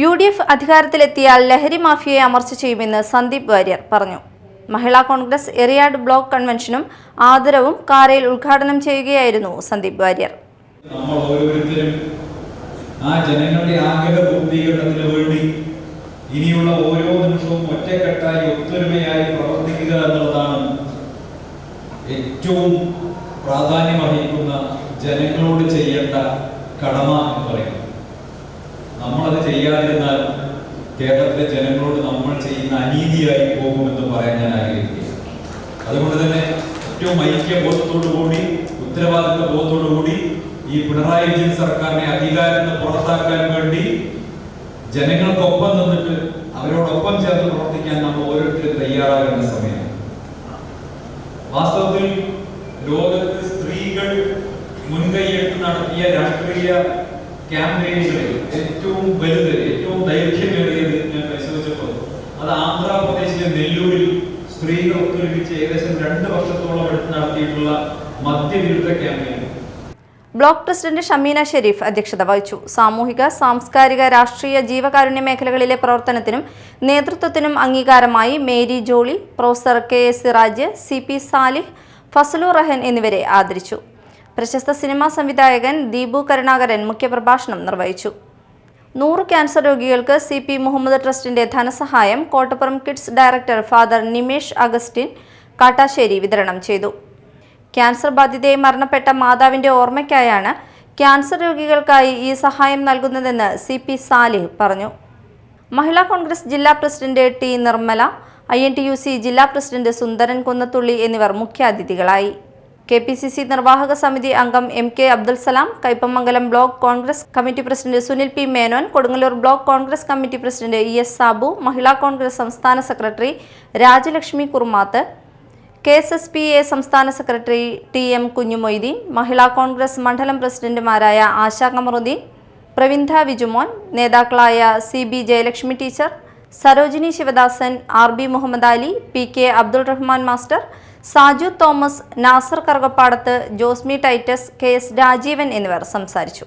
U D F അധികാരത്തിലെത്തിയാൽ ലഹരി മാഫിയയെ അമർച്ച ചെയ്യുമെന്ന് സന്ദീപ് വാര്യർ പറഞ്ഞു. മഹിളാ കോൺഗ്രസ് എറിയാട് ബ്ലോക്ക് കൺവെൻഷനും ആദരവും കാരയിൽ ഉദ്ഘാടനം ചെയ്യുകയായിരുന്നു സന്ദീപ് വാര്യർ. നമ്മൾ ഓരോരുത്തരും ആ ജനങ്ങളുടെ ആഗ്രഹ പൂർത്തീകരണത്തിന് വേണ്ടി ഇനിയുള്ള ഓരോ നിമിഷവും ഒറ്റക്കെട്ടായി ഒത്തൊരുമയായി പ്രവർത്തിക്കുക എന്നുള്ളതാണ് ഏറ്റവും പ്രാധാന്യമർഹിക്കുന്ന ജനങ്ങളോട് ചെയ്യേണ്ട കടമ എന്ന് പറയുന്നത്. നമ്മളത് ചെയ്യാതിരുന്നാൽ കേരളത്തിലെ ജനങ്ങളോട് നമ്മൾ ചെയ്യുന്ന അനീതിയായി പോകുമെന്ന് പറയാൻ ഞാൻ ആഗ്രഹിക്കുകയാണ്. അതുകൊണ്ട് തന്നെ ഏറ്റവും ഐക്യബോധത്തോടു കൂടി ഉത്തരവാദിത്വ ബോധത്തോടു കൂടി ഈ പിണറായി വിജയൻ സർക്കാരിനെ അധികാരത്തിൽ പുറത്താക്കാൻ വേണ്ടി ജനങ്ങൾക്കൊപ്പം നിന്നിട്ട് അവരോടൊപ്പം ചേർന്ന് പ്രവർത്തിക്കാൻ നമ്മൾ ഓരോരുത്തരും തയ്യാറാകേണ്ട സമയമാണ്. വാസ്തവത്തിൽ ലോകത്ത് സ്ത്രീകൾ മുൻകൈയെടുത്ത് നടത്തിയ രാഷ്ട്രീയ ക്യാമ്പയിനുകളിൽ ഏറ്റവും വലുത് ഏറ്റവും ദൈർഘ്യമേറിയത് ഞാൻ പരിശോധിച്ചപ്പോൾ അത് ആന്ധ്രാപ്രദേശിലെ നെല്ലൂരിൽ സ്ത്രീകൾ ഒത്തൊരുമിച്ച് ഏകദേശം രണ്ട് വർഷത്തോളം എടുത്ത് നടത്തിയിട്ടുള്ള മദ്യവിരുദ്ധ campaign. Block president Shameena Shareef അധ്യക്ഷത വഹിച്ചു. സാമൂഹിക സാംസ്കാരിക രാഷ്ട്രീയ ജീവകാരുണ്യ മേഖലകളിലെ പ്രവർത്തനത്തിനും നേതൃത്വത്തിനും അംഗീകാരമായി Mary Jolly professor K S Siraj C P Salih Fasalu Rahan എന്നിവരെ ആദരിച്ചു. പ്രശസ്ത സിനിമാ സംവിധായകൻ ദീപു കരുണാകരൻ മുഖ്യപ്രഭാഷണം നിർവഹിച്ചു. നൂറ് ക്യാൻസർ രോഗികൾക്ക് സി പി മുഹമ്മദ് ട്രസ്റ്റിന്റെ ധനസഹായം Kottappuram kids director father Nimesh Augustine Kattassery വിതരണം ചെയ്തു. ക്യാൻസർ ബാധിതയായി മരണപ്പെട്ട മാതാവിന്റെ ഓർമ്മയ്ക്കായാണ് ക്യാൻസർ രോഗികൾക്കായി ഈ സഹായം നൽകുന്നതെന്ന് സി പി സാലിഹ് പറഞ്ഞു. മഹിളാ കോൺഗ്രസ് ജില്ലാ പ്രസിഡന്റ് ടി നിർമ്മല ഐ ജില്ലാ പ്രസിഡന്റ് സുന്ദരൻ കുന്നത്തുള്ളി എന്നിവർ മുഖ്യാതിഥികളായി. കെ പി സി സി നിർവാഹക സമിതി അംഗം M K Abdul Salam Kaipamangalam block Congress committee president Sunil P Menon Kodungallur block Congress committee president E S Sabu Mahila Congress സംസ്ഥാന secretary Rajalakshmi Kurumath K S S P A സംസ്ഥാന secretary T M Kunjumoideen Mahila Congress മണ്ഡലം പ്രസിഡന്റുമാരായ ആശാ കമറുദ്ദീൻ പ്രവിന്ധ വിജുമോൻ നേതാക്കളായ C B Jayalakshmi teacher Sarojini Sivadasan R B Muhammad Ali P K Abdul Rahman master Saju Thomas Nasar Karukappadath Josmi Titus K S Rajeevan എന്നിവർ സംസാരിച്ചു.